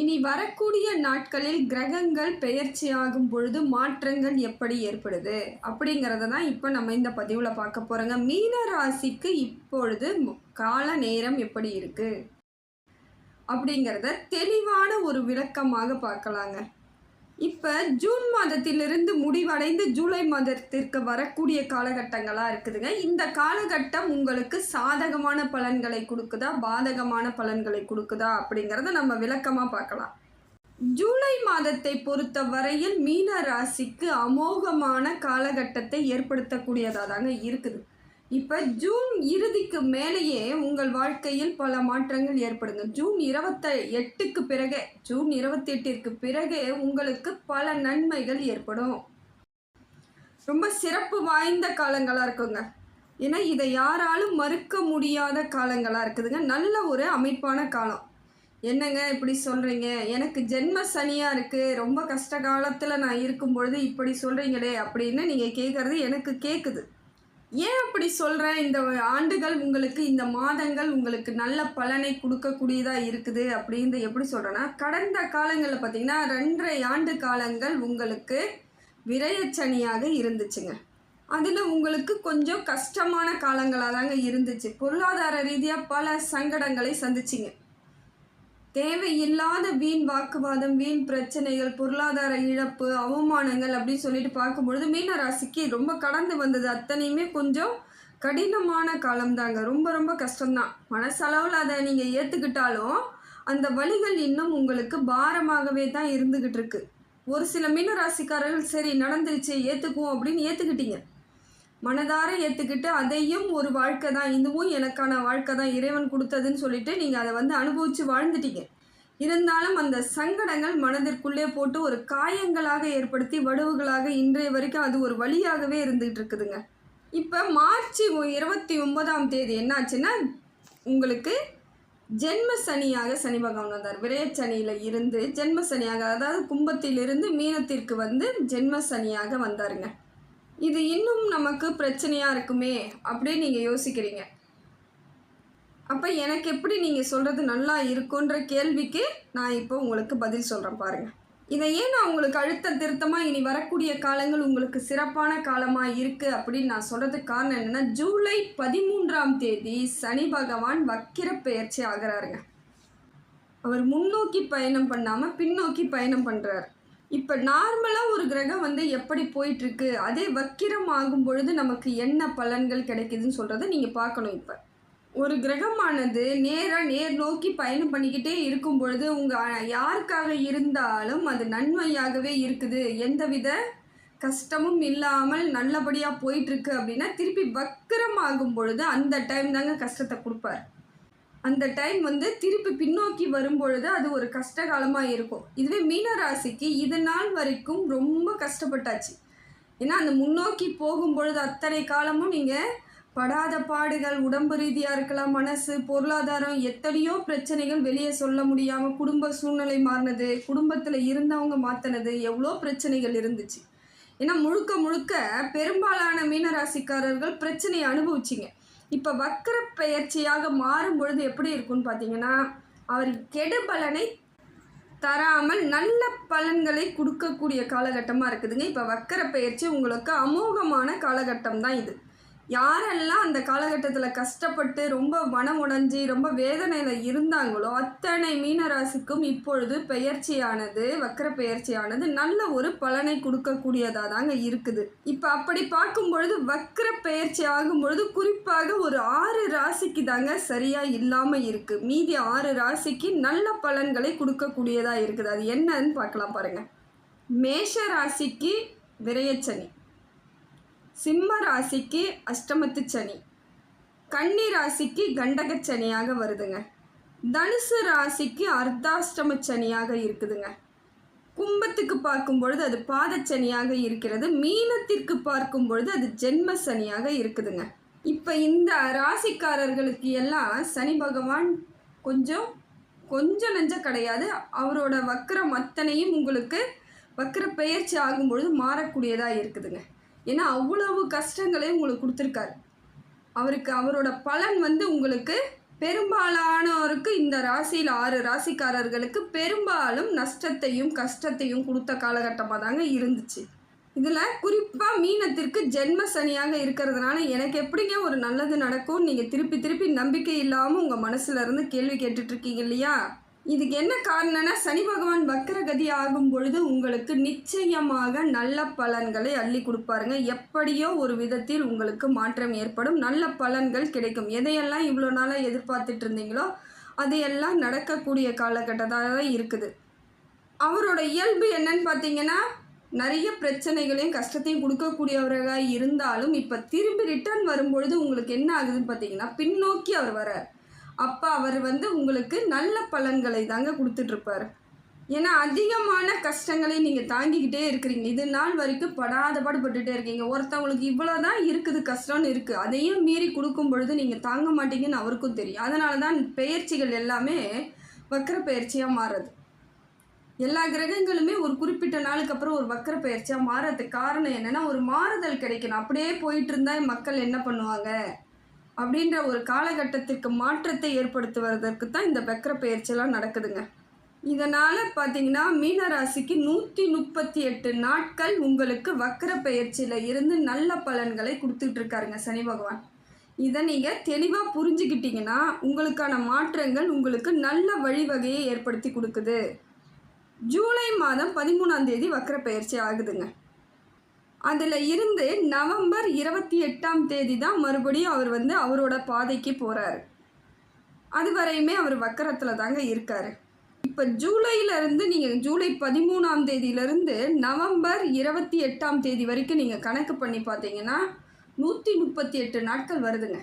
இனி வரக்கூடிய நாட்களில் கிரகங்கள் பெயர்ச்சியாகும் பொழுது மாற்றங்கள் எப்படி ஏற்படுது? அப்படிங்கிறத தான் இப்போ நம்ம இந்த பதிவில் பார்க்க போகிறோங்க மீன ராசிக்கு இப்பொழுது கால நேரம் எப்படி இருக்குது அப்படிங்கிறத தெளிவான ஒரு விளக்கமாக பார்க்கலாங்க. இப்போ ஜூன் மாதத்திலிருந்து முடிவடைந்து ஜூலை மாதத்திற்கு வரக்கூடிய காலகட்டங்களாக இருக்குதுங்க. இந்த காலகட்டம் உங்களுக்கு சாதகமான பலன்களை கொடுக்குதா பாதகமான பலன்களை கொடுக்குதா அப்படிங்கிறத நம்ம விளக்கமாக பார்க்கலாம். ஜூலை மாதத்தை பொறுத்த வரையில் மீன ராசிக்கு அமோகமான காலகட்டத்தை ஏற்படுத்தக்கூடியதாக தாங்க இருக்குது. இப்போ ஜூன் இறுதிக்கு மேலேயே உங்கள் வாழ்க்கையில் பல மாற்றங்கள் ஏற்படுங்க. ஜூன் இருபத்த எட்டுக்கு பிறகு ஜூன் இருபத்தி எட்டிற்கு பிறகு உங்களுக்கு பல நன்மைகள் ஏற்படும். ரொம்ப சிறப்பு வாய்ந்த காலங்களாக இருக்குங்க. ஏன்னா இதை யாராலும் மறுக்க முடியாத காலங்களாக இருக்குதுங்க. நல்ல ஒரு அமைப்பான காலம். என்னங்க இப்படி சொல்கிறீங்க எனக்கு ஜென்ம சனியாக இருக்குது ரொம்ப கஷ்ட காலத்தில் நான் இருக்கும் பொழுது இப்படி சொல்கிறீங்களே அப்படின்னு நீங்கள் கேட்குறது எனக்கு கேட்குது ஏன் அப்படி சொல்கிறேன் இந்த ஆண்டுகள் உங்களுக்கு இந்த மாதங்கள் உங்களுக்கு நல்ல பலனை கொடுக்கக்கூடியதாக இருக்குது அப்படின்னு எப்படி சொல்கிறேன்னா கடந்த காலங்களில் பார்த்தீங்கன்னா ரெண்டரை ஆண்டு காலங்கள் உங்களுக்கு விரயச்சனியாக இருந்துச்சுங்க. அதில் உங்களுக்கு கொஞ்சம் கஷ்டமான காலங்களாக தாங்க இருந்துச்சு. பொருளாதார ரீதியாக பல சங்கடங்களை சந்திச்சிங்க. தேவையில்லாத வீண் வாக்குவாதம் வீண் பிரச்சனைகள் பொருளாதார இழப்பு அவமானங்கள் அப்படின்னு சொல்லிட்டு பார்க்கும்பொழுது மீன ராசிக்கு ரொம்ப கடந்து வந்தது. அத்தனையுமே கொஞ்சம் கடினமான காலம்தாங்க. ரொம்ப ரொம்ப கஷ்டம்தான். மனசளவில் அதை நீங்கள் ஏற்றுக்கிட்டாலும் அந்த வழிகள் இன்னும் உங்களுக்கு பாரமாகவே தான் இருந்துக்கிட்டு இருக்கு. ஒரு சில மீனராசிக்காரர்கள் சரி நடந்துருச்சு ஏற்றுக்குவோம் அப்படின்னு ஏற்றுக்கிட்டீங்க மனதார ஏற்றுக்கிட்டு அதையும் ஒரு வாழ்க்கை தான் இதுவும் எனக்கான வாழ்க்கை தான் இறைவன் கொடுத்ததுன்னு சொல்லிட்டு நீங்கள் அதை வந்து அனுபவித்து வாழ்ந்துட்டீங்க. இருந்தாலும் அந்த சங்கடங்கள் மனதிற்குள்ளே போட்டு ஒரு காயங்களாக ஏற்படுத்தி வடுவுகளாக இன்றைய வரைக்கும் அது ஒரு வழியாகவே இருந்துகிட்டு இருக்குதுங்க. இப்போ மார்ச் இருபத்தி ஒன்பதாம் தேதி என்னாச்சுன்னா உங்களுக்கு ஜென்ம சனியாக சனி பகவான் வந்தார். விரயச்சனியில் இருந்து ஜென்ம சனியாக அதாவது கும்பத்திலிருந்து மீனத்திற்கு வந்து ஜென்ம சனியாக வந்தாருங்க. இது இன்னும் நமக்கு பிரச்சனையாக இருக்குமே அப்படின்னு நீங்கள் யோசிக்கிறீங்க. அப்போ எனக்கு எப்படி நீங்கள் சொல்கிறது நல்லா இருக்குன்ற கேள்விக்கு நான் இப்போ உங்களுக்கு பதில் சொல்கிறேன் பாருங்கள் இதை ஏன் நான் உங்களுக்கு அழுத்த திருத்தமாக இனி வரக்கூடிய காலங்கள் உங்களுக்கு சிறப்பான காலமாக இருக்குது அப்படின்னு நான் சொல்கிறதுக்கு காரணம் என்னென்னா ஜூலை பதிமூன்றாம் தேதி சனி பகவான் வக்கிர பெயர்ச்சி ஆகிறாருங்க. அவர் முன்னோக்கி பயணம் பண்ணாமல் பின்னோக்கி பயணம் பண்ணுறாரு இப்போ நார்மலாக ஒரு கிரகம் வந்து எப்படி போயிட்டுருக்கு அதே வக்கிரம் ஆகும் பொழுது நமக்கு என்ன பலன்கள் கிடைக்குதுன்னு சொல்கிறத நீங்கள் பார்க்கணும் இப்போ. ஒரு கிரகமானது நேராக நேர் நோக்கி பயணம் பண்ணிக்கிட்டே இருக்கும் பொழுது உங்கள் யாருக்காக இருந்தாலும் அது நன்மையாகவே இருக்குது. எந்தவித கஷ்டமும் இல்லாமல் நல்லபடியாக போயிட்டுருக்கு அப்படின்னா திருப்பி வக்கிரம் ஆகும் பொழுது அந்த டைம் தாங்க கஷ்டத்தை கொடுப்பார். அந்த டைம் வந்து திருப்பி பின்னோக்கி வரும்பொழுது அது ஒரு கஷ்ட காலமாக இருக்கும். இதுவே மீனராசிக்கு இது நாள் வரைக்கும் ரொம்ப கஷ்டப்பட்டாச்சு. ஏன்னா அந்த முன்னோக்கி போகும்பொழுது அத்தனை காலமும் நீங்கள் படாத பாடுகள் உடம்பு ரீதியாக இருக்கலாம் மனசு பொருளாதாரம் எத்தனையோ பிரச்சனைகள் வெளியே சொல்ல முடியாமல் குடும்ப சூழ்நிலை மாறினது குடும்பத்தில் இருந்தவங்க மாற்றினது எவ்வளோ பிரச்சனைகள் இருந்துச்சு. ஏன்னா முழுக்க முழுக்க பெரும்பாலான மீனராசிக்காரர்கள் பிரச்சனையை அனுபவிச்சிங்க. இப்போ வக்கர பெயர்ச்சியாக மாறும் பொழுது எப்படி இருக்கும்னு பார்த்தீங்கன்னா அவர் கெடுபலனை தராமல் நல்ல பலன்களை கொடுக்கக்கூடிய காலகட்டமாக இருக்குதுங்க. இப்போ வக்கர பெயர்ச்சி உங்களுக்கு அமோகமான காலகட்டம் தான் இது. யாரெல்லாம் அந்த காலகட்டத்தில் கஷ்டப்பட்டு ரொம்ப மனம் உடைஞ்சி ரொம்ப வேதனையில் இருந்தாங்களோ அத்தனை மீனராசிக்கும் இப்பொழுது பெயர்ச்சியானது வக்கர பெயர்ச்சியானது நல்ல ஒரு பலனை கொடுக்கக்கூடியதாக தாங்க இருக்குது. இப்போ அப்படி பார்க்கும் பொழுது வக்கர பெயர்ச்சி ஆகும் பொழுது குறிப்பாக ஒரு ஆறு ராசிக்கு தாங்க சரியாக இல்லாமல் இருக்குது மீதி ஆறு ராசிக்கு நல்ல பலன்களை கொடுக்கக்கூடியதாக இருக்குது. அது என்னன்னு பார்க்கலாம் பாருங்கள் மேஷ ராசிக்கு விரயச்சனி சிம்ம ராசிக்கு அஷ்டமத்து சனி. கன்னி ராசிக்கு கண்டக சனியாக வருதுங்க. தனுசு ராசிக்கு அர்த்தாஷ்டம சனியாக இருக்குதுங்க. கும்பத்துக்கு பார்க்கும் பொழுது அது பாதச்சனியாக இருக்கிறது. மீனத்திற்கு பார்க்கும் பொழுது அது ஜென்ம சனியாக இருக்குதுங்க. இப்போ இந்த ராசிக்காரர்களுக்கு எல்லாம் சனி பகவான் கொஞ்சம் கொஞ்சம் நெஞ்ச கிடையாது. அவரோட வக்கரம் அத்தனையும் உங்களுக்கு வக்கர பெயர்ச்சி ஆகும் பொழுது மாறக்கூடியதாக இருக்குதுங்க. ஏன்னா அவ்வளவு கஷ்டங்களே உங்களுக்கு கொடுத்துருக்காரு. அவருக்கு அவரோட பலன் வந்து உங்களுக்கு பெரும்பாலானவருக்கு இந்த ராசியில் ஆறு ராசிக்காரர்களுக்கு பெரும்பாலும் நஷ்டத்தையும் கஷ்டத்தையும் கொடுத்த காலகட்டமாக தாங்க இருந்துச்சு. இதில் குறிப்பாக மீனத்திற்கு ஜென்ம சனியாக இருக்கிறதுனால எனக்கு எப்படிங்க ஒரு நல்லது நடக்கும் நீங்கள் திருப்பி திருப்பி நம்பிக்கை இல்லாமல் உங்கள் மனசுலேருந்து கேள்வி கேட்டுட்ருக்கீங்க இல்லையா? இதுக்கு என்ன காரணம்னா சனி பகவான் வக்கரகதி ஆகும் பொழுது உங்களுக்கு நிச்சயமாக நல்ல பலன்களை அள்ளி கொடுப்பாருங்க. எப்படியோ ஒரு விதத்தில் உங்களுக்கு மாற்றம் ஏற்படும். நல்ல பலன்கள் கிடைக்கும். எதையெல்லாம் இவ்வளோ நாளாக எதிர்பார்த்துட்டு இருந்தீங்களோ அதையெல்லாம் நடக்கக்கூடிய காலகட்டதாக தான் இருக்குது. அவரோட இயல்பு என்னன்னு பார்த்தீங்கன்னா நிறைய பிரச்சனைகளையும் கஷ்டத்தையும் கொடுக்கக்கூடியவராக இருந்தாலும் இப்போ திரும்பி ரிட்டர்ன் வரும்பொழுது உங்களுக்கு என்ன ஆகுதுன்னு பார்த்தீங்கன்னா பின்னோக்கி அவர் வரார் அப்போ அவர் வந்து உங்களுக்கு நல்ல பலன்களை தாங்க கொடுத்துட்ருப்பார். ஏன்னா அதிகமான கஷ்டங்களை நீங்கள் தாங்கிக்கிட்டே இருக்கிறீங்க. இது நாள் வரைக்கும் படாத பாடுபட்டுட்டே இருக்கீங்க. ஒருத்தவங்களுக்கு இவ்வளோ தான் இருக்குது கஷ்டம்னு இருக்குது அதையும் மீறி கொடுக்கும் பொழுது நீங்கள் தாங்க மாட்டீங்கன்னு அவருக்கும் தெரியும். அதனால தான் பெயர்ச்சிகள் எல்லாமே வக்கர பயிற்சியாக மாறுறது. எல்லா கிரகங்களுமே ஒரு குறிப்பிட்ட நாளுக்கு அப்புறம் ஒரு வக்கர பயிற்சியாக மாறதுக்கு காரணம் என்னென்னா ஒரு மாறுதல் கிடைக்கணும். அப்படியே போயிட்டு இருந்தால் மக்கள் என்ன பண்ணுவாங்க? அப்படின்ற ஒரு காலகட்டத்திற்கு மாற்றத்தை ஏற்படுத்துவதற்கு தான் இந்த வக்கர பயிற்சியெல்லாம் நடக்குதுங்க. இதனால் பார்த்தீங்கன்னா மீனராசிக்கு நூற்றி முப்பத்தி எட்டு நாட்கள் உங்களுக்கு வக்கர பயிற்சியில் இருந்து நல்ல பலன்களை கொடுத்துட்டு இருக்காருங்க சனி பகவான். இதை நீங்கள் தெளிவாக புரிஞ்சுக்கிட்டிங்கன்னா உங்களுக்கான மாற்றங்கள் உங்களுக்கு நல்ல வழிவகையை ஏற்படுத்தி கொடுக்குது. ஜூலை மாதம் பதிமூணாம் தேதி வக்கர பயிற்சி ஆகுதுங்க. அதில் இருந்து நவம்பர் இருபத்தி எட்டாம் தேதி தான் மறுபடியும் அவர் வந்து அவரோட பாதைக்கு போகிறாரு அது வரையுமே அவர் வக்கரத்தில் தாங்க இருக்கார். இப்போ ஜூலையிலேருந்து நீங்கள் ஜூலை பதிமூணாம் தேதியிலேருந்து நவம்பர் இருபத்தி எட்டாம் தேதி வரைக்கும் நீங்கள் கணக்கு பண்ணி பார்த்தீங்கன்னா நூற்றி முப்பத்தி எட்டு நாட்கள் வருதுங்க.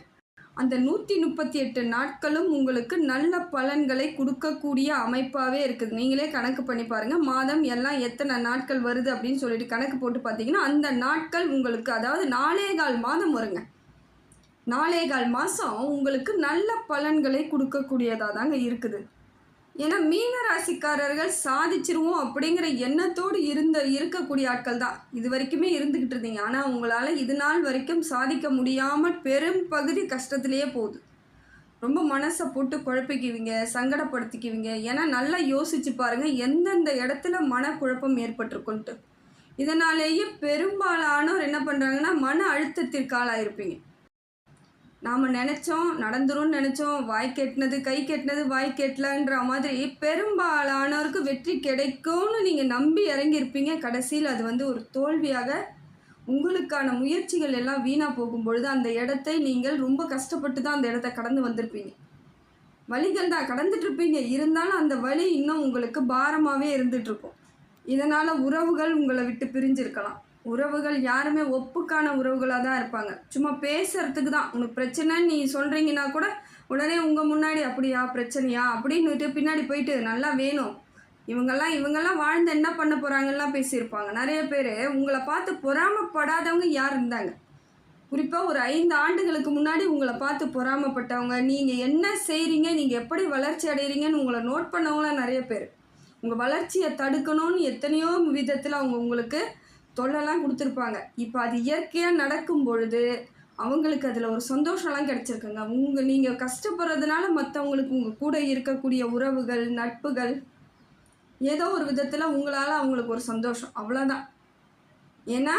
அந்த நூற்றி முப்பத்தி எட்டு நாட்களும் உங்களுக்கு நல்ல பலன்களை கொடுக்கக்கூடிய அமைப்பாகவே இருக்குது. நீங்களே கணக்கு பண்ணி பாருங்கள் மாதம் எல்லாம் எத்தனை நாட்கள் வருது அப்படின்னு சொல்லிட்டு கணக்கு போட்டு பார்த்தீங்கன்னா அந்த நாட்கள் உங்களுக்கு அதாவது நாலே கால் மாதம் வருங்க. நாலே கால் மாதம் உங்களுக்கு நல்ல பலன்களை கொடுக்கக்கூடியதாக தாங்க இருக்குது. ஏன்னா மீன ராசிக்காரர்கள் சாதிச்சிருவோம் அப்படிங்கிற எண்ணத்தோடு இருந்த இருக்கக்கூடிய ஆட்கள் தான். இது வரைக்குமே இருந்துக்கிட்டு இருந்தீங்க. ஆனால் உங்களால் இது நாள் வரைக்கும் சாதிக்க முடியாமல் பெரும் பகுதி கஷ்டத்திலேயே போகுது. ரொம்ப மனசை போட்டு குழப்பிக்குவீங்க சங்கடப்படுத்திக்குவீங்க. ஏன்னா நல்லா யோசிச்சு பாருங்கள் எந்தெந்த இடத்துல மனக்குழப்பம் ஏற்பட்டிருக்குன்ட்டு. இதனாலேயே பெரும்பாலானோர் என்ன பண்ணுறாங்கன்னா மன அழுத்தத்திற்கு ஆளாயிருப்பீங்க. நாம் நினச்சோம் நடந்துரும்னு நினச்சோம் வாய் கெட்டினது கை கெட்டினது வாய் கெட்டலன்ற மாதிரி பெரும்பாலானோருக்கு வெற்றி கிடைக்கும்னு நீங்கள் நம்பி இறங்கியிருப்பீங்க. கடைசியில் அது வந்து ஒரு தோல்வியாக உங்களுக்கான முயற்சிகள் எல்லாம் வீணாக போகும்பொழுது அந்த இடத்தை நீங்கள் ரொம்ப கஷ்டப்பட்டு தான் அந்த இடத்த கடந்து வந்திருப்பீங்க. வழிகள் தான் கடந்துட்டுருப்பீங்க. இருந்தாலும் அந்த வழி இன்னும் உங்களுக்கு பாரமாகவே இருந்துகிட்ருக்கும் இதனால் உறவுகள் உங்களை விட்டு பிரிஞ்சிருக்கலாம். உறவுகள் யாருமே ஒப்புக்கான உறவுகளாக தான் இருப்பாங்க. சும்மா பேசுறதுக்கு தான். உனக்கு பிரச்சனைன்னு நீ சொல்கிறீங்கன்னா கூட உடனே உங்கள் முன்னாடி அப்படியா பிரச்சனையா? அப்படின்னுட்டு பின்னாடி போயிட்டு நல்லா வேணும். இவங்கெல்லாம் இவங்கெல்லாம் வாழ்ந்து என்ன பண்ண போகிறாங்கலாம் பேசியிருப்பாங்க. நிறைய பேர் உங்களை பார்த்து பொறாமப்படாதவங்க யார் இருந்தாங்க? குறிப்பாக ஒரு ஐந்து ஆண்டுகளுக்கு முன்னாடி உங்களை பார்த்து பொறாமப்பட்டவங்க நீங்கள் என்ன செய்கிறீங்க நீங்கள் எப்படி வளர்ச்சி அடைகிறீங்கன்னு உங்களை நோட் பண்ணவங்களாம் நிறைய பேர். உங்கள் வளர்ச்சியை தடுக்கணும்னு எத்தனையோ விதத்தில் அவங்க உங்களுக்கு தொல்லைலாம் கொடுத்துருப்பாங்க. இப்போ அது இயற்கையாக நடக்கும் பொழுது அவங்களுக்கு அதில் ஒரு சந்தோஷம்லாம் கிடச்சிருக்குங்க. உங்கள் நீங்கள் கஷ்டப்படுறதுனால மற்றவங்களுக்கு உங்கள் கூட இருக்கக்கூடிய உறவுகள் நட்புகள் ஏதோ ஒரு விதத்தில் உங்களால் அவங்களுக்கு ஒரு சந்தோஷம். அவ்வளோதான் ஏன்னா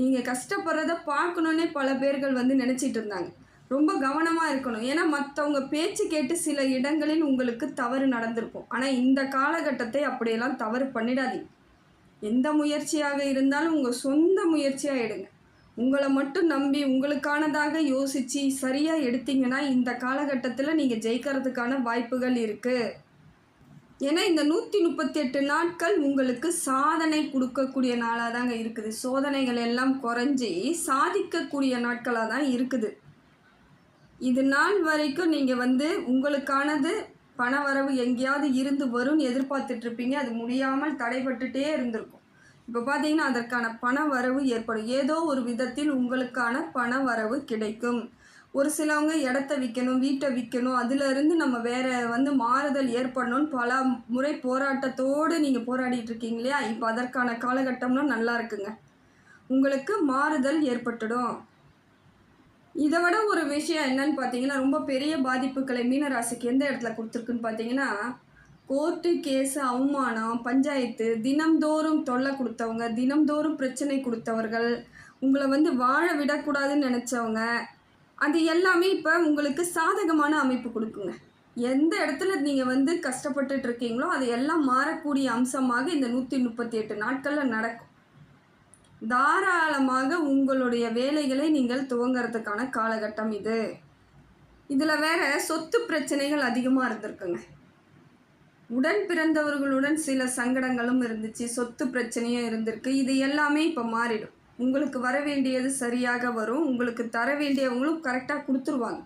நீங்கள் கஷ்டப்படுறத பார்க்கணுன்னே பல பேர்கள் வந்து நினச்சிட்டு இருந்தாங்க. ரொம்ப கவனமாக இருக்கணும். ஏன்னா மற்றவங்க பேச்சு கேட்டு சில இடங்களில் உங்களுக்கு தவறு நடந்திருக்கும். ஆனால் இந்த காலகட்டத்தை அப்படியெல்லாம் தவறு பண்ணிடாதீங்க. எந்த முயற்சியாக இருந்தாலும் உங்கள் சொந்த முயற்சியாக எடுங்க. உங்களை மட்டும் நம்பி உங்களுக்கானதாக யோசித்து சரியாக எடுத்தீங்கன்னா இந்த காலகட்டத்தில் நீங்கள் ஜெயிக்கிறதுக்கான வாய்ப்புகள் இருக்குது ஏன்னா இந்த நூற்றி முப்பத்தி எட்டு நாட்கள் உங்களுக்கு சாதனை கொடுக்கக்கூடிய நாளாக தாங்க இருக்குது. சோதனைகள் எல்லாம் குறைஞ்சி சாதிக்கக்கூடிய நாட்களாக தான் இருக்குது. இது நாள் வரைக்கும் நீங்கள் வந்து உங்களுக்கானது பண வரவு எங்கேயாவது இருந்து வரும்னு எதிர்பார்த்துட்ருப்பீங்க. அது முடியாமல் தடைபட்டுட்டே இருந்திருக்கும். இப்போ பார்த்தீங்கன்னா அதற்கான பண வரவு ஏற்படும். ஏதோ ஒரு விதத்தில் உங்களுக்கான பண வரவு கிடைக்கும். ஒரு சிலவங்க இடத்த விற்கணும் வீட்டை விற்கணும் அதிலிருந்து நம்ம வேற வந்து மாறுதல் ஏற்படணும்னு பல முறை போராட்டத்தோடு நீங்கள் போராடிட்டு இருக்கீங்க இல்லையா? இப்போ அதற்கான காலகட்டம்லாம் நல்லா இருக்குங்க. உங்களுக்கு மாறுதல் ஏற்பட்டுடும். இதை விட ஒரு விஷயம் என்னன்னு பார்த்தீங்கன்னா ரொம்ப பெரிய பாதிப்புகளை மீனராசிக்கு எந்த இடத்துல கொடுத்துருக்குன்னு பார்த்தீங்கன்னா கோர்ட்டு கேஸு அவமானம் பஞ்சாயத்து தினம்தோறும் தொல்லை கொடுத்தவங்க தினம்தோறும் பிரச்சனை கொடுத்தவர்கள் உங்களை வந்து வாழ விடக்கூடாதுன்னு நினச்சவங்க அது எல்லாமே இப்போ உங்களுக்கு சாதகமான அமைப்பு கொடுக்குங்க. எந்த இடத்துல நீங்கள் வந்து கஷ்டப்பட்டுட்டு இருக்கீங்களோ அது எல்லாம் மாறக்கூடிய அம்சமாக இந்த நூற்றி முப்பத்தி எட்டு நாட்களில் நடக்கும். தாராளமாக உங்களுடைய வேலைகளை நீங்கள் துவங்கறதுக்கான காலகட்டம் இது. இதில் வேற சொத்து பிரச்சனைகள் அதிகமாக இருந்திருக்குங்க. உடன் பிறந்தவர்களுடன் சில சங்கடங்களும் இருந்துச்சு சொத்து பிரச்சனையும் இருந்திருக்கு. இது எல்லாமே இப்போ மாறிடும். உங்களுக்கு வர வேண்டியது சரியாக வரும். உங்களுக்கு தர வேண்டியவங்களும் கரெக்டாக கொடுத்துருவாங்க.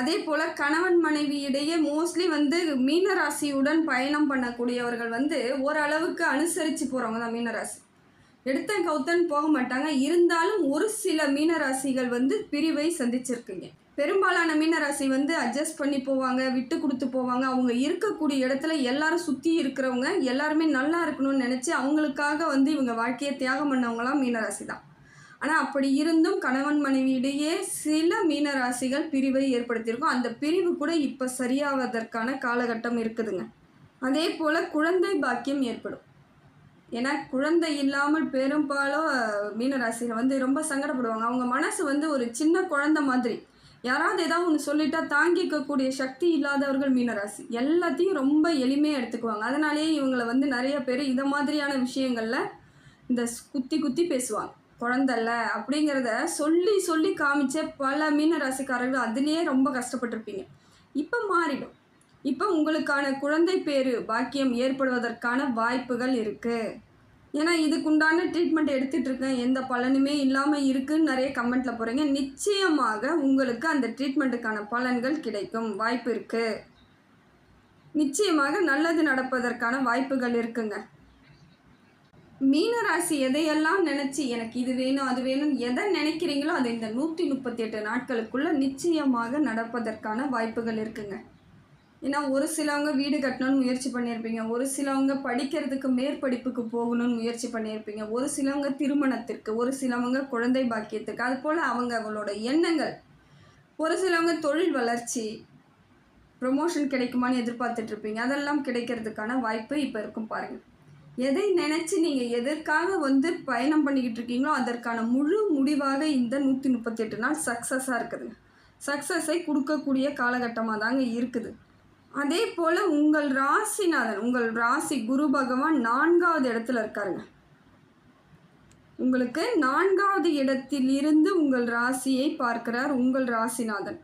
அதே போல் கணவன் மனைவி இடையே மோஸ்ட்லி வந்து மீனராசியுடன் பயணம் பண்ணக்கூடியவர்கள் வந்து ஓரளவுக்கு அனுசரித்து போகிறவங்க தான் மீனராசி. எடுத்தன் கவுத்தன் போக மாட்டாங்க. இருந்தாலும் ஒரு சில மீனராசிகள் வந்து பிரிவை சந்திச்சிருக்குங்க. பெரும்பாலான மீனராசி வந்து அட்ஜஸ்ட் பண்ணி போவாங்க விட்டு கொடுத்து போவாங்க. அவங்க இருக்கக்கூடிய இடத்துல எல்லாரும் சுற்றி இருக்கிறவங்க எல்லாருமே நல்லா இருக்கணும்னு நினச்சி அவங்களுக்காக வந்து இவங்க வாழ்க்கையை தியாகம் பண்ணவங்களாம் மீனராசி தான். ஆனால் அப்படி இருந்தும் கணவன் மனைவியிடையே சில மீனராசிகள் பிரிவை ஏற்படுத்தியிருக்கும். அந்த பிரிவு கூட இப்போ சரியாவதற்கான காலகட்டம் இருக்குதுங்க. அதே போல் குழந்தை பாக்கியம் ஏற்படும். ஏன்னா குழந்தை இல்லாமல் பெரும்பாலும் மீனராசிகள் வந்து ரொம்ப சங்கடப்படுவாங்க. அவங்க மனசு வந்து ஒரு சின்ன குழந்தை மாதிரி. யாராவது ஏதாவது ஒன்று சொல்லிட்டா தாங்கிக்கக்கூடிய சக்தி இல்லாதவர்கள் மீனராசி. எல்லாத்தையும் ரொம்ப எளிமையாக எடுத்துக்குவாங்க. அதனாலேயே இவங்களை வந்து நிறைய பேர் இதை மாதிரியான விஷயங்களில் இந்த ஸ் குத்தி குத்தி பேசுவாங்க. குழந்தல்ல அப்படிங்கிறத சொல்லி சொல்லி காமிச்ச பல மீனராசிக்காரர்கள் அதுலேயே ரொம்ப கஷ்டப்பட்டிருப்பீங்க. இப்போ மாறிடும். இப்போ உங்களுக்கான குழந்தை பேரு பாக்கியம் ஏற்படுவதற்கான வாய்ப்புகள் இருக்குது ஏன்னா இதுக்குண்டான ட்ரீட்மெண்ட் எடுத்துகிட்டு இருக்கேன் எந்த பலனுமே இல்லாமல் இருக்குன்னு நிறைய கமெண்ட்டில் போகிறீங்க நிச்சயமாக உங்களுக்கு அந்த ட்ரீட்மெண்ட்டுக்கான பலன்கள் கிடைக்கும். வாய்ப்பு இருக்குது நிச்சயமாக நல்லது நடப்பதற்கான வாய்ப்புகள் இருக்குங்க. மீனராசி எதையெல்லாம் நினச்சி எனக்கு இது வேணும் அது வேணும் எதை நினைக்கிறீங்களோ அது இந்த நூற்றி முப்பத்தி எட்டு நாட்களுக்குள்ள நிச்சயமாக நடப்பதற்கான வாய்ப்புகள் இருக்குங்க. ஏன்னா ஒரு சிலவங்க வீடு கட்டணும்னு முயற்சி பண்ணியிருப்பீங்க. ஒரு சிலவங்க படிக்கிறதுக்கு மேற்படிப்புக்கு போகணும்னு முயற்சி பண்ணியிருப்பீங்க. ஒரு சிலவங்க திருமணத்திற்கு ஒரு சிலவங்க குழந்தை பாக்கியத்துக்கு அது போல் அவங்க அவங்களோட எண்ணங்கள். ஒரு சிலவங்க தொழில் வளர்ச்சி ப்ரொமோஷன் கிடைக்குமான்னு எதிர்பார்த்துட்ருப்பீங்க. அதெல்லாம் கிடைக்கிறதுக்கான வாய்ப்பு இப்போ இருக்கும் பாருங்கள் எதை நினச்சி நீங்கள் எதற்காக வந்து பயணம் பண்ணிக்கிட்டு இருக்கீங்களோ அதற்கான முழு முடிவாக இந்த நூற்றி முப்பத்தெட்டு நாள் சக்ஸஸாக இருக்குதுங்க. சக்ஸஸை கொடுக்கக்கூடிய காலகட்டமாக தாங்க இருக்குது. அதே போல் உங்கள் ராசிநாதன் உங்கள் ராசி குரு பகவான் நான்காவது இடத்துல இருக்காருங்க. உங்களுக்கு நான்காவது இடத்தில் இருந்து உங்கள் ராசியை பார்க்கிறார் உங்கள் ராசிநாதன்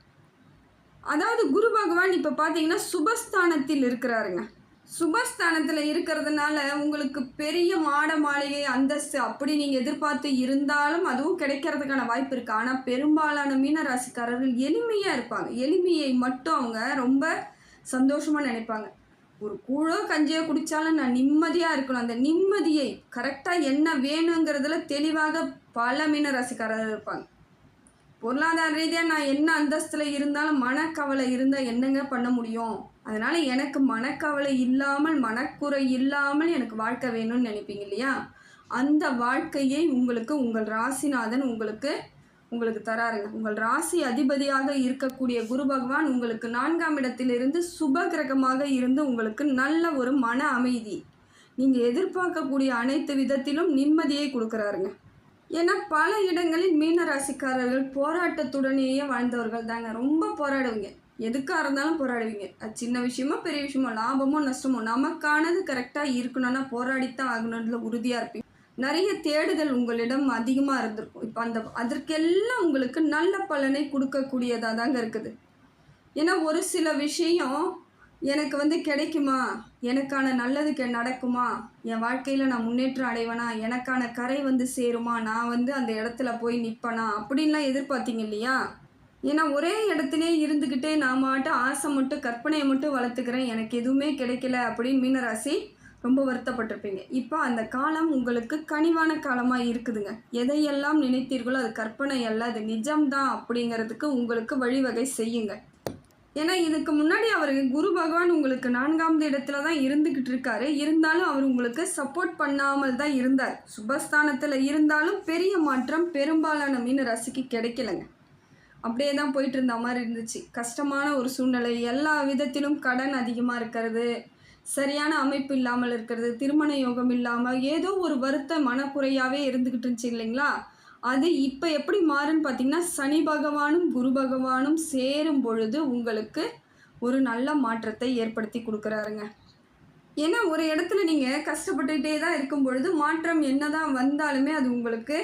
அதாவது குரு பகவான் இப்போ பார்த்தீங்கன்னா சுபஸ்தானத்தில் இருக்கிறாருங்க. சுபஸ்தானத்தில் இருக்கிறதுனால உங்களுக்கு பெரிய மாட மாளிகை அந்தஸ்து அப்படி நீங்கள் எதிர்பார்த்து இருந்தாலும் அதுவும் கிடைக்கிறதுக்கான வாய்ப்பு இருக்குது ஆனால் பெரும்பாலான மீனராசிக்காரர்கள் எளிமையாக இருப்பாங்க. எளிமையை மட்டும் அவங்க ரொம்ப சந்தோஷமாக நினைப்பாங்க. ஒரு கூழோ கஞ்சியோ குடித்தாலும் நான் நிம்மதியாக இருக்கணும். அந்த நிம்மதியை கரெக்டாக என்ன வேணுங்கிறதுல தெளிவாக பல மீன ரசிக்காரர்கள் இருப்பாங்க. பொருளாதார ரீதியாக நான் என்ன அந்தஸ்தில் இருந்தாலும் மனக்கவலை இருந்தால் என்னங்க பண்ண முடியும்? அதனால் எனக்கு மனக்கவலை இல்லாமல் மனக்குறை இல்லாமல் எனக்கு வாழ்க்கை வேணும்னு நினைப்பீங்க இல்லையா? அந்த வாழ்க்கையை உங்களுக்கு உங்கள் ராசிநாதன் உங்களுக்கு உங்களுக்கு தராருங்க உங்கள் ராசி அதிபதியாக இருக்கக்கூடிய குரு பகவான் உங்களுக்கு நான்காம் இடத்திலிருந்து சுப கிரகமாக இருந்து உங்களுக்கு நல்ல ஒரு மன அமைதி. நீங்கள் எதிர்பார்க்கக்கூடிய அனைத்து விதத்திலும் நிம்மதியை கொடுக்குறாருங்க. ஏன்னா பல இடங்களில் மீன ராசிக்காரர்கள் போராட்டத்துடனேயே வாழ்ந்தவர்கள் தாங்க. ரொம்ப போராடுவீங்க. எதுக்காக இருந்தாலும் போராடுவீங்க. அது சின்ன விஷயமோ பெரிய விஷயமோ லாபமோ நஷ்டமோ நமக்கானது கரெக்டாக இருக்கணும்னா போராடித்தான் ஆகணுன்றதுல உறுதியாக இருப்பீங்க. நிறைய தேடுதல் உங்களிடம் அதிகமாக இருந்திருக்கும். இப்போ அந்த அதற்கெல்லாம் உங்களுக்கு நல்ல பலனை கொடுக்கக்கூடியதாக தாங்க இருக்குது. ஏன்னா ஒரு சில விஷயம் எனக்கு வந்து கிடைக்குமா? எனக்கான நல்லது கெ நடக்குமா? என் வாழ்க்கையில் நான் முன்னேற்றம் அடைவேனா? எனக்கான கரை வந்து சேருமா? நான் வந்து அந்த இடத்துல போய் நிற்பனா அப்படின்லாம் எதிர்பார்த்தீங்க இல்லையா? ஏன்னா ஒரே இடத்துலே இருந்துக்கிட்டே நான் மாட்டும் ஆசை மட்டும் கற்பனையை மட்டும் வளர்த்துக்கிறேன். எனக்கு எதுவுமே கிடைக்கல அப்படின்னு மீனராசி ரொம்ப வருத்தப்பட்டிருப்பீங்க. இப்போ அந்த காலம் உங்களுக்கு கனிவான காலமாக இருக்குதுங்க. எதையெல்லாம் நினைத்தீர்களோ அது கற்பனை அல்ல அது நிஜம்தான் அப்படிங்கிறதுக்கு உங்களுக்கு வழிவகை செய்யுங்க. ஏன்னா இதுக்கு முன்னாடி அவர் குரு பகவான் உங்களுக்கு நான்காவது இடத்துல தான் இருந்துக்கிட்டு இருக்காரு. இருந்தாலும் அவர் உங்களுக்கு சப்போர்ட் பண்ணாமல் தான் இருந்தார். சுபஸ்தானத்தில் இருந்தாலும் பெரிய மாற்றம் பெரும்பாலான மீன ராசிக்கு கிடைக்கலங்க. அப்படியே தான் போயிட்டு இருந்த மாதிரி இருந்துச்சு. கஷ்டமான ஒரு சூழ்நிலை எல்லா விதத்திலும் கடன் அதிகமாக இருக்கிறது சரியான அமைப்பு இல்லாமல் இருக்கிறது திருமண யோகம் இல்லாமல் ஏதோ ஒரு வருத்த மனக்குறையாகவே இருந்துக்கிட்டு இருந்துச்சு இல்லைங்களா? அது இப்போ எப்படி மாறுன்னு பார்த்தீங்கன்னா சனி பகவானும் குரு பகவானும் சேரும் பொழுது உங்களுக்கு ஒரு நல்ல மாற்றத்தை ஏற்படுத்தி கொடுக்குறாருங்க. ஏன்னா ஒரு இடத்துல நீங்கள் கஷ்டப்பட்டுக்கிட்டே தான் இருக்கும் பொழுது மாற்றம் என்னதான் வந்தாலுமே அது உங்களுக்கு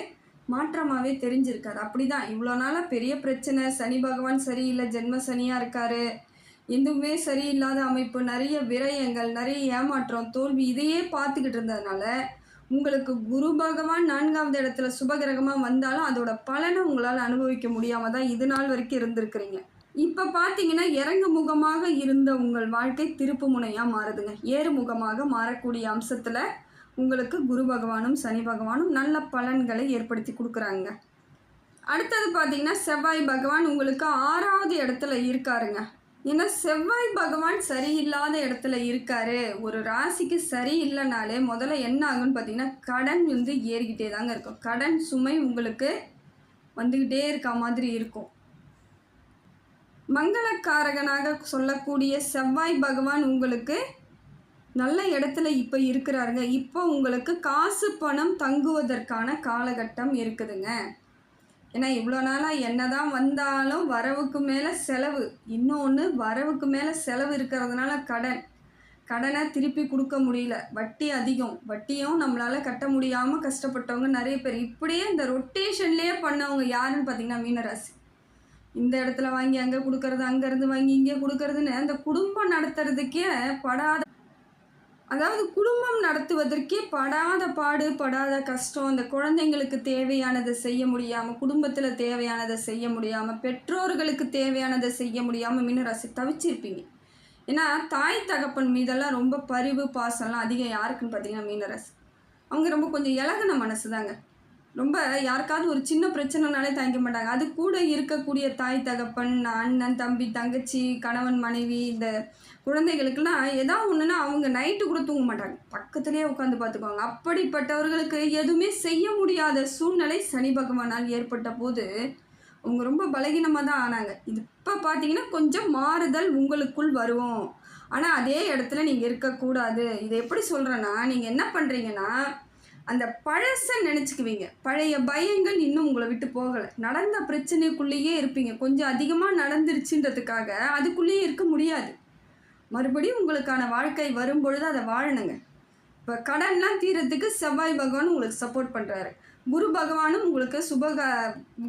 மாற்றமாகவே தெரிஞ்சிருக்காது. அப்படி தான் இவ்வளோ நாளாக பெரிய பிரச்சனை. சனி பகவான் சரியில்லை ஜென்ம சனியாக இருக்காரு. எதுவுமே சரியில்லாத அமைப்பு நிறைய விரயங்கள் நிறைய ஏமாற்றம் தோல்வி இதையே பார்த்துக்கிட்டு இருந்ததுனால உங்களுக்கு குரு பகவான் நான்காவது இடத்துல சுபகிரகமாக வந்தாலும் அதோட பலனை உங்களால் அனுபவிக்க முடியாமல் தான் இது நாள் வரைக்கும் இருந்திருக்கிறீங்க. இப்போ பார்த்தீங்கன்னா இறங்கு முகமாக இருந்த உங்கள் வாழ்க்கை திருப்பு முனையாக மாறுதுங்க. ஏறு முகமாக மாறக்கூடிய அம்சத்தில் உங்களுக்கு குரு பகவானும் சனி பகவானும் நல்ல பலன்களை ஏற்படுத்தி கொடுக்குறாங்க. அடுத்தது பார்த்தீங்கன்னா செவ்வாய் பகவான் உங்களுக்கு ஆறாவது இடத்துல இருக்காருங்க. ஏன்னா செவ்வாய் பகவான் சரியில்லாத இடத்துல இருக்காரு. ஒரு ராசிக்கு சரி இல்லைனாலே முதல்ல என்ன ஆகும்னு பார்த்தீங்கன்னா கடன் வந்து ஏறிக்கிட்டே தாங்க இருக்கும். கடன் சுமை உங்களுக்கு வந்துக்கிட்டே இருக்க மாதிரி இருக்கும். மங்களக்காரகனாக சொல்லக்கூடிய செவ்வாய் பகவான் உங்களுக்கு நல்ல இடத்துல இப்போ இருக்கிறாருங்க. இப்போ உங்களுக்கு காசு பணம் தங்குவதற்கான காலகட்டம் இருக்குதுங்க. ஏன்னா இவ்வளோ நாளாக என்ன தான் வந்தாலும் வரவுக்கு மேலே செலவு. இன்னொன்று வரவுக்கு மேலே செலவு இருக்கிறதுனால கடன். கடனை திருப்பி கொடுக்க முடியல. வட்டி அதிகம். வட்டியும் நம்மளால் கட்ட முடியாமல் கஷ்டப்பட்டவங்க நிறைய பேர். இப்படியே இந்த ரொட்டேஷன்லேயே பண்ணவங்க யாருன்னு பார்த்தீங்கன்னா மீனராசி. இந்த இடத்துல வாங்கி அங்கே கொடுக்கறது அங்கேருந்து வாங்கி இங்கே கொடுக்கறதுன்னு அந்த குடும்பம் நடத்துறதுக்கே படாத அதாவது குடும்பம் நடத்துவதற்கே படாத பாடு படாத கஷ்டம் அந்த குழந்தைங்களுக்கு தேவையானதை செய்ய முடியாமல் குடும்பத்தில் தேவையானதை செய்ய முடியாமல் பெற்றோர்களுக்கு தேவையானதை செய்ய முடியாமல் மீனராசி தவிச்சிருப்பீங்க. ஏன்னா தாய் தகப்பன் மீதெல்லாம் ரொம்ப பரிவு பாசம்லாம் அதிகம் யாருக்குன்னு பார்த்தீங்கன்னா மீனராசி. அவங்க ரொம்ப கொஞ்சம் இலகுன மனசு தாங்க ரொம்ப யாருக்காவது ஒரு சின்ன பிரச்சனைனாலே தயங்க மாட்டாங்க. அது கூட இருக்கக்கூடிய தாய் தகப்பன் அண்ணன் தம்பி தங்கச்சி கணவன் மனைவி இந்த குழந்தைகளுக்கெல்லாம் ஏதாவது ஒன்றுனா அவங்க நைட்டு கூட தூங்க மாட்டாங்க. பக்கத்துலேயே உட்காந்து பார்த்துக்குவாங்க. அப்படிப்பட்டவர்களுக்கு எதுவுமே செய்ய முடியாத சூழ்நிலை சனி பகவானால் ஏற்பட்ட போது அவங்க ரொம்ப பலகீனமாக தான் ஆனாங்க. இது இப்போ பார்த்தீங்கன்னா கொஞ்சம் மாறுதல் உங்களுக்குள் வருவோம். ஆனால் அதே இடத்துல நீங்கள் இருக்கக்கூடாது. இதை எப்படி சொல்கிறேன்னா நீங்கள் என்ன பண்ணுறீங்கன்னா அந்த பழசை நினச்சிக்குவீங்க. பழைய பயங்கள் இன்னும் உங்களை விட்டு போகலை. நடந்த பிரச்சனைக்குள்ளேயே இருப்பீங்க. கொஞ்சம் அதிகமாக நடந்துருச்சுன்றதுக்காக அதுக்குள்ளேயே இருக்க முடியாது. மறுபடியும் உங்களுக்கான வாழ்க்கை வரும்பொழுது அதை வாழணுங்க. இப்போ கடன்லாம் தீரத்துக்கு செவ்வாய் பகவான் உங்களுக்கு சப்போர்ட் பண்ணுறாரு குரு பகவானும் உங்களுக்கு சுப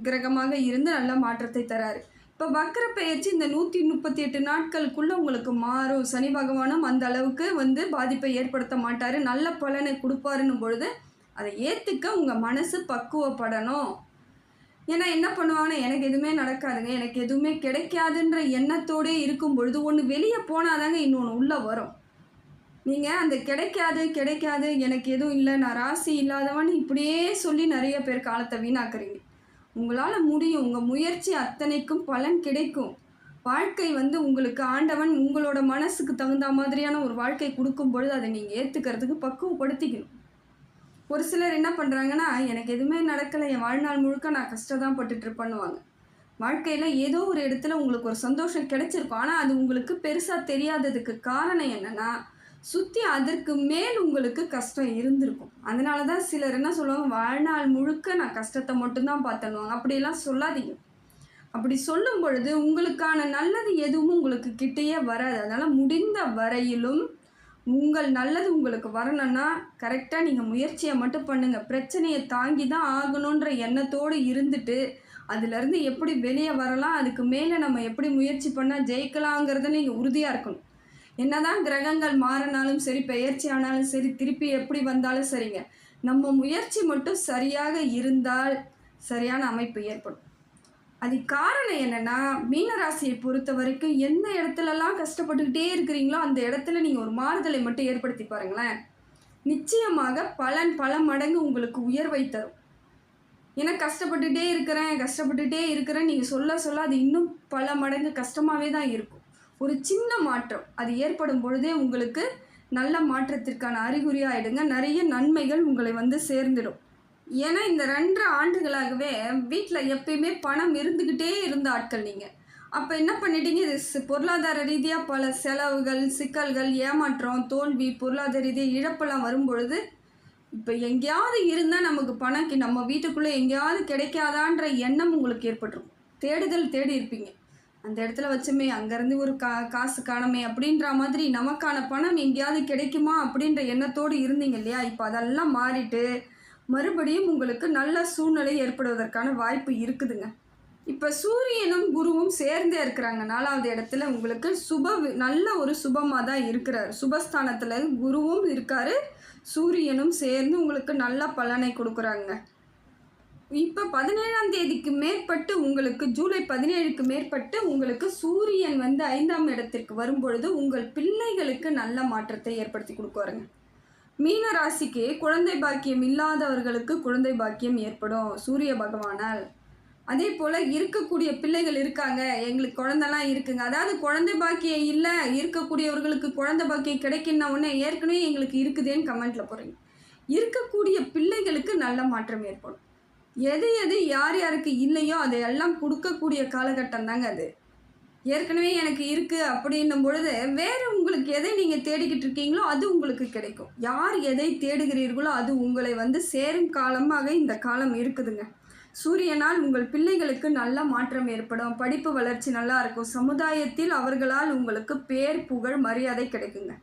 கிரகமாக இருந்து நல்ல மாற்றத்தை தராரு. இப்போ வக்கர பெயர்ச்சி இந்த நூற்றி முப்பத்தி எட்டு நாட்களுக்குள்ளே உங்களுக்கு மாறும். சனி பகவானும் அந்த அளவுக்கு வந்து பாதிப்பை ஏற்படுத்த மாட்டார். நல்ல பலனை கொடுப்பாருன்னும் பொழுது அதை ஏற்றுக்க உங்கள் மனசு பக்குவப்படணும். ஏன்னா என்ன பண்ணுவாங்கன்னா எனக்கு எதுவுமே நடக்காதுங்க எனக்கு எதுவுமே கிடைக்காதுன்ற எண்ணத்தோடே இருக்கும் பொழுது ஒன்று வெளியே போனாதாங்க இன்னொன்று உள்ளே வரும். நீங்கள் அந்த கிடைக்காது கிடைக்காது எனக்கு எதுவும் இல்லை நான் ராசி இல்லாதவன் இப்படியே சொல்லி நிறைய பேர் காலத்தை வீணாக்குறீங்க. உங்களால் முடியும் உங்கள் முயற்சி அத்தனைக்கும் பலன் கிடைக்கும். வாழ்க்கை வந்து உங்களுக்கு ஆண்டவன் உங்களோட மனசுக்கு தகுந்த மாதிரியான ஒரு வாழ்க்கை கொடுக்கும் பொழுது அதை நீங்கள் ஏற்றுக்கிறதுக்கு பக்குவப்படுத்திக்கணும். ஒரு சிலர் என்ன பண்ணுறாங்கன்னா எனக்கு எதுவுமே நடக்கலை என் வாழ்நாள் முழுக்க நான் கஷ்டம் தான் பட்டுட்டு பண்ணுவாங்க வாழ்க்கையில் ஏதோ ஒரு இடத்துல உங்களுக்கு ஒரு சந்தோஷம் கிடைச்சிருக்கும். ஆனால் அது உங்களுக்கு பெருசாக தெரியாததுக்கு காரணம் என்னென்னா சுற்றி அதற்கு மேல் உங்களுக்கு கஷ்டம் இருந்திருக்கும். அதனால தான் சிலர் என்ன சொல்லுவாங்க வாழ்நாள் முழுக்க நான் கஷ்டத்தை மட்டும்தான் பார்த்தனுவாங்க அப்படியெல்லாம் சொல்லாதீங்க. அப்படி சொல்லும் பொழுது உங்களுக்கான நல்லது எதுவும் உங்களுக்கு கிட்டேயே வராது. அதனால் முடிந்த வரையிலும் உங்கள் நல்லது உங்களுக்கு வரணும்னா கரெக்டாக நீங்கள் முயற்சியை மட்டும் பண்ணுங்கள் பிரச்சனையை தாங்கி தான் ஆகணுன்ற எண்ணத்தோடு இருந்துட்டு அதுலேருந்து எப்படி வெளியே வரலாம் அதுக்கு மேலே நம்ம எப்படி முயற்சி பண்ணால் ஜெயிக்கலாங்கிறத நீங்கள் உறுதியாக இருக்கணும். என்னதான் கிரகங்கள் மாறினாலும் சரி பெயர்ச்சி ஆனாலும் சரி திருப்பி எப்படி வந்தாலும் சரிங்க. நம்ம முயற்சி மட்டும் சரியாக இருந்தால் சரியான அமைப்பு ஏற்படும். அது காரணம் என்னென்னா மீனராசியை பொறுத்த வரைக்கும் எந்த இடத்துலலாம் கஷ்டப்பட்டுக்கிட்டே இருக்கிறீங்களோ அந்த இடத்துல நீங்கள் ஒரு மாறுதலை மட்டும் ஏற்படுத்தி பாருங்களேன். நிச்சயமாக பலன் பல மடங்கு உங்களுக்கு உயர்வை தரும். ஏன்னா கஷ்டப்பட்டுட்டே இருக்கிறேன் கஷ்டப்பட்டுட்டே இருக்கிறேன் நீங்கள் சொல்ல சொல்ல அது இன்னும் பல மடங்கு கஷ்டமாகவே தான் இருக்கும். ஒரு சின்ன மாற்றம் அது ஏற்படும் பொழுதே உங்களுக்கு நல்ல மாற்றத்திற்கான அறிகுறியாகிடுங்க நிறைய நன்மைகள் உங்களை வந்து சேர்ந்துடும். ஏன்னா இந்த ரெண்டரை ஆண்டுகளாகவே வீட்டில் எப்பயுமே பணம் இருந்துக்கிட்டே இருந்த ஆட்கள் நீங்கள் அப்போ என்ன பண்ணிட்டீங்க? இது பொருளாதார ரீதியாக பல செலவுகள் சிக்கல்கள் ஏமாற்றம் தோல்வி பொருளாதார ரீதியாக இழப்பெல்லாம் வரும்பொழுது இப்போ எங்கேயாவது இருந்தால் நமக்கு பணம் நம்ம வீட்டுக்குள்ளே எங்கேயாவது கிடைக்காதான்ற எண்ணம் உங்களுக்கு ஏற்பட்டிருக்கும் தேடுதல் தேடி இருப்பீங்க. அந்த இடத்துல வச்சுமே அங்கேருந்து ஒரு கா காசு காணமே அப்படின்ற மாதிரி நமக்கான பணம் எங்கேயாவது கிடைக்குமா அப்படின்ற எண்ணத்தோடு இருந்தீங்க இல்லையா? இப்போ அதெல்லாம் மாறிட்டு மறுபடியும் உங்களுக்கு நல்ல சூழ்நிலை ஏற்படுவதற்கான வாய்ப்பு இருக்குதுங்க. இப்போ சூரியனும் குருவும் சேர்ந்தே இருக்கிறாங்க. நாலாவது இடத்துல உங்களுக்கு சுப நல்ல ஒரு சுபமாக தான் இருக்கிறார். சுபஸ்தானத்தில் குருவும் இருக்காரு. சூரியனும் சேர்ந்து உங்களுக்கு நல்ல பலனை கொடுக்குறாங்க. இப்போ பதினேழாம் தேதிக்கு மேற்பட்டு உங்களுக்கு ஜூலை பதினேழுக்கு மேற்பட்டு உங்களுக்கு சூரியன் வந்து ஐந்தாம் இடத்திற்கு வரும்பொழுது உங்கள் பிள்ளைகளுக்கு நல்ல மாற்றத்தை ஏற்படுத்தி கொடுக்குறாங்க மீன ராசிக்கு குழந்தை பாக்கியம் இல்லாதவர்களுக்கு குழந்தை பாக்கியம் ஏற்படும். சூரிய பகவானால். அதே போல் இருக்கக்கூடிய பிள்ளைகள் இருக்காங்க. எங்களுக்கு குழந்தெல்லாம் இருக்குங்க. அதாவது குழந்தை பாக்கியம் இல்லை இருக்கக்கூடியவர்களுக்கு குழந்தை பாக்கியம் கிடைக்குன்னா உடனே ஏற்கனவே எங்களுக்கு இருக்குதேன்னு கமெண்ட்டில் போகிறீங்க இருக்கக்கூடிய பிள்ளைகளுக்கு நல்ல மாற்றம் ஏற்படும். எது எது யார் யாருக்கு இல்லையோ அதையெல்லாம் கொடுக்கக்கூடிய காலகட்டம் தாங்க அது. ஏற்கனவே எனக்கு இருக்குது அப்படின்னும் பொழுது வேறு உங்களுக்கு எதை நீங்கள் தேடிக்கிட்டு இருக்கீங்களோ அது உங்களுக்கு கிடைக்கும். யார் எதை தேடுகிறீர்களோ அது உங்களை வந்து சேரும் காலமாக இந்த காலம் இருக்குதுங்க. சூரியனால் உங்கள் பிள்ளைகளுக்கு நல்ல மாற்றம் ஏற்படும். படிப்பு வளர்ச்சி நல்லா இருக்கும். சமுதாயத்தில் அவர்களால் உங்களுக்கு பேர் புகழ் மரியாதை கிடைக்குங்க.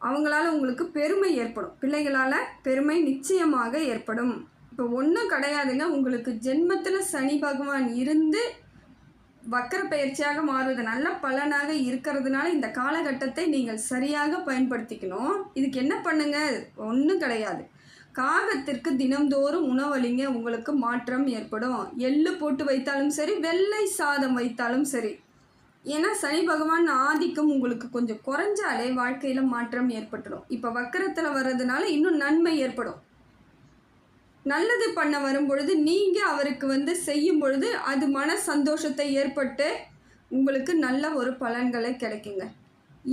அவங்களால உங்களுக்கு பெருமை ஏற்படும். பிள்ளைகளால் பெருமை நிச்சயமாக ஏற்படும். இப்போ ஒன்றும் கிடையாதுங்க. உங்களுக்கு ஜென்மத்தில் சனி பகவான் இருந்து வக்கர பயிற்சியாக மாறுவது நல்ல பலனாக இருக்கிறதுனால இந்த காலகட்டத்தை நீங்கள் சரியாக பயன்படுத்திக்கணும். இதுக்கு என்ன பண்ணுங்க? ஒன்றும் கிடையாது. காகத்திற்கு தினம்தோறும் உணவளிங்க. உங்களுக்கு மாற்றம் ஏற்படும். எள்ளு போட்டு வைத்தாலும் சரி வெள்ளை சாதம் வைத்தாலும் சரி. ஏன்னா சனி பகவான் ஆதிக்கம் உங்களுக்கு கொஞ்சம் குறைஞ்சாலே வாழ்க்கையில் மாற்றம் ஏற்பட்டுடும் இப்போ வக்கரத்தில் வர்றதுனால இன்னும் நன்மை ஏற்படும். நல்லது பண்ண வரும்பொழுது நீங்கள் அவருக்கு வந்து செய்யும் பொழுது அது மன சந்தோஷத்தை ஏற்பட்டு உங்களுக்கு நல்ல ஒரு பலன்களை கிடைக்குங்க.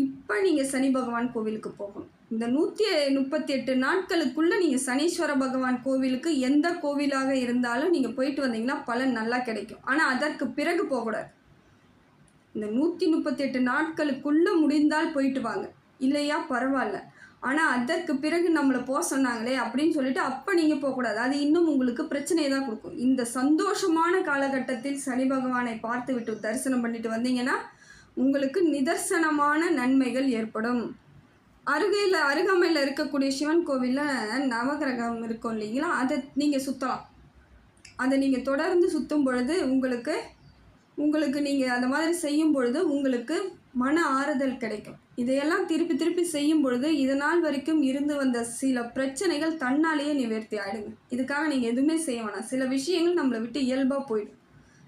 இப்போ நீங்கள் சனி பகவான் கோவிலுக்கு போகணும். இந்த நூற்றி முப்பத்தி எட்டு நாட்களுக்குள்ளே நீங்கள் சனீஸ்வர பகவான் கோவிலுக்கு எந்த கோவிலாக இருந்தாலும் நீங்கள் போயிட்டு வந்தீங்கன்னா பலன் நல்லா கிடைக்கும். ஆனால் அதற்கு பிறகு போகக்கூடாது. இந்த நூற்றி முப்பத்தெட்டு நாட்களுக்குள்ளே முடிந்தால் போயிட்டு வாங்க. இல்லையா? பரவாயில்ல. ஆனால் அதற்கு பிறகு நம்மளை போக சொன்னாங்களே அப்படின்னு சொல்லிட்டு அப்போ நீங்கள் போகக்கூடாது. அது இன்னும் உங்களுக்கு பிரச்சனையை தான் கொடுக்கும். இந்த சந்தோஷமான காலகட்டத்தில் சனி பகவானை பார்த்து விட்டு தரிசனம் பண்ணிட்டு வந்தீங்கன்னா உங்களுக்கு நிதர்சனமான நன்மைகள் ஏற்படும். அருகையில் அருகாமையில் இருக்கக்கூடிய சிவன் கோவிலில் நவகிரகம் இருக்கும் இல்லைங்களா? அதை நீங்கள் சுற்றலாம் அதை நீங்கள் தொடர்ந்து சுற்றும் பொழுது உங்களுக்கு உங்களுக்கு நீங்கள் அந்த மாதிரி செய்யும் பொழுது உங்களுக்கு மன ஆறுதல் கிடைக்கும். இதையெல்லாம் திருப்பி திருப்பி செய்யும் பொழுது இது நாள் வரைக்கும் இருந்து வந்த சில பிரச்சனைகள் தன்னாலேயே நிவர்த்தி ஆகிடுங்க இதுக்காக நீங்கள் எதுவுமே செய்ய வேணாம். சில விஷயங்கள் நம்மளை விட்டு இயல்பாக போயிடும்.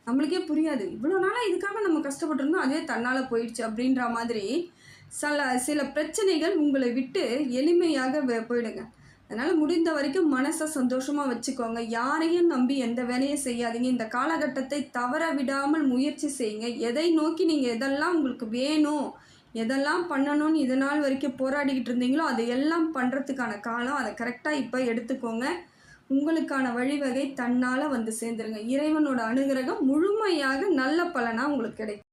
நம்மளுக்கே புரியாது. இவ்வளோ நாளாக இதுக்காக நம்ம கஷ்டப்பட்டிருந்தோம். அதே தன்னால் போயிடுச்சு அப்படின்ற மாதிரி சில சில பிரச்சனைகள் உங்களை விட்டு எளிமையாக போயிடுங்க. அதனால் முடிந்த வரைக்கும் மனசை சந்தோஷமாக வச்சுக்கோங்க. யாரையும் நம்பி எந்த வேலையும் செய்யாதீங்க. இந்த காலகட்டத்தை தவற விடாமல் முயற்சி செய்யுங்க. எதை நோக்கி நீங்கள் எதெல்லாம் உங்களுக்கு வேணும் எதெல்லாம் பண்ணணும்னு இது நாள் வரைக்கும் போராடிக்கிட்டு இருந்தீங்களோ அதை எல்லாம் பண்ணுறதுக்கான காலம் அதை கரெக்டாக இப்போ எடுத்துக்கோங்க. உங்களுக்கான வழிவகை தன்னால் வந்து சேர்ந்துருங்க. இறைவனோட அனுகிரகம் முழுமையாக நல்ல பலனாக உங்களுக்கு கிடைக்கும்.